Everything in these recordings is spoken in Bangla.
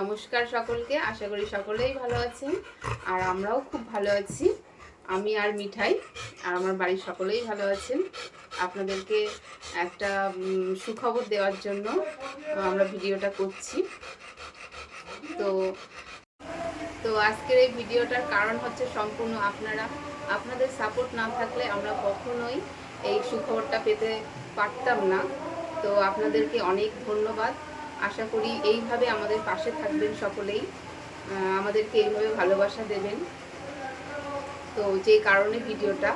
নমস্কার সকলকে, আশা করি সকলেই ভালো আছেন। আর আমরাও খুব ভালো আছি। আমি আর মিঠাই, আর আমার বাড়ির সকলেই ভালো আছেন। আপনাদেরকে একটা সুখবর দেওয়ার জন্য আমরা ভিডিওটা করছি। তো তো আজকের এই ভিডিওটার কারণ হচ্ছে সম্পূর্ণ আপনারা, আপনাদের সাপোর্ট না থাকলে আমরা কখনোই এই সুখবরটা পেতে পারতাম না। তো আপনাদেরকে অনেক ধন্যবাদ। আশা করি এইভাবে আমাদের পাশে থাকবেন সকলেই। আমাদেরকে এইভাবে ভালোবাসা দেবেন। তো যে কারণে ভিডিওটা।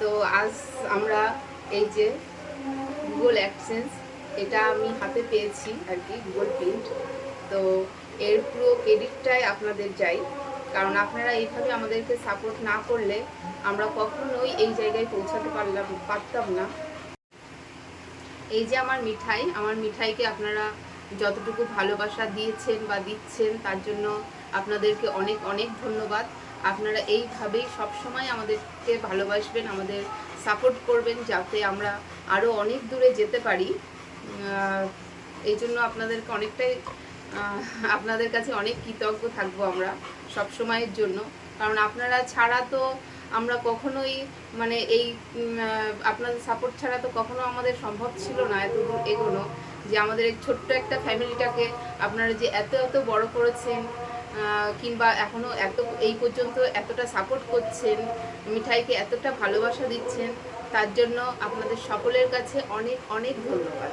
তো আজ আমরা এই যে গুগল অ্যাডসেন্স এটা আমি হাতে পেয়েছি আর কি গুগল প্রিন্ট তো এর পুরো ক্রেডিটটাই আপনাদের যাই কারণ আপনারা এইভাবে আমাদেরকে সাপোর্ট না করলে আমরা কখনোই এই জায়গায় পৌঁছাতে পারলাম, পারতাম না। এই যে আমার মিঠাই, আমার মিঠাইকে আপনারা যতটুকু ভালোবাসা দিয়েছেন বা দিচ্ছেন, তার জন্য আপনাদেরকে অনেক অনেক ধন্যবাদ। আপনারা এইভাবেই সবসময় আমাদেরকে ভালোবাসবেন, আমাদের সাপোর্ট করবেন যাতে আমরা আরও অনেক দূরে যেতে পারি। এই জন্য আপনাদেরকে অনেকটাই আপনাদের কাছে অনেক কৃতজ্ঞ থাকব আমরা সব সময়ের জন্য। কারণ আপনারা ছাড়া তো আমরা কখনোই মানে এই আপনাদের সাপোর্ট ছাড়া তো কখনো আমাদের সম্ভব ছিল না এত এগোনো। যে আমাদের এই ছোট্ট একটা ফ্যামিলিটাকে আপনারা যে এত এত বড় করেছেন কিংবা এখনও এত, এই পর্যন্ত এতটা সাপোর্ট করছেন, মিঠাইকে এতটা ভালোবাসা দিচ্ছেন, তার জন্য আপনাদের সকলের কাছে অনেক অনেক ধন্যবাদ।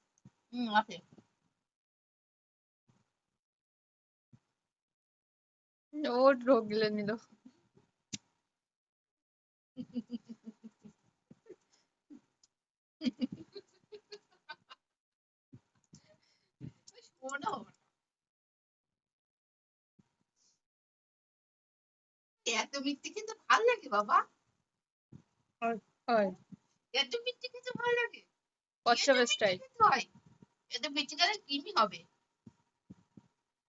হুম আছে ও ঢোক গিলে নিল এত মিষ্টি খেতে ভালো লাগে বাবা? এত মিষ্টি খেতে ভালো লাগে। কচ্ছপ এত মিষ্টি স্টাইল হয়। এত মিষ্টি খেলে কৃমি হবে।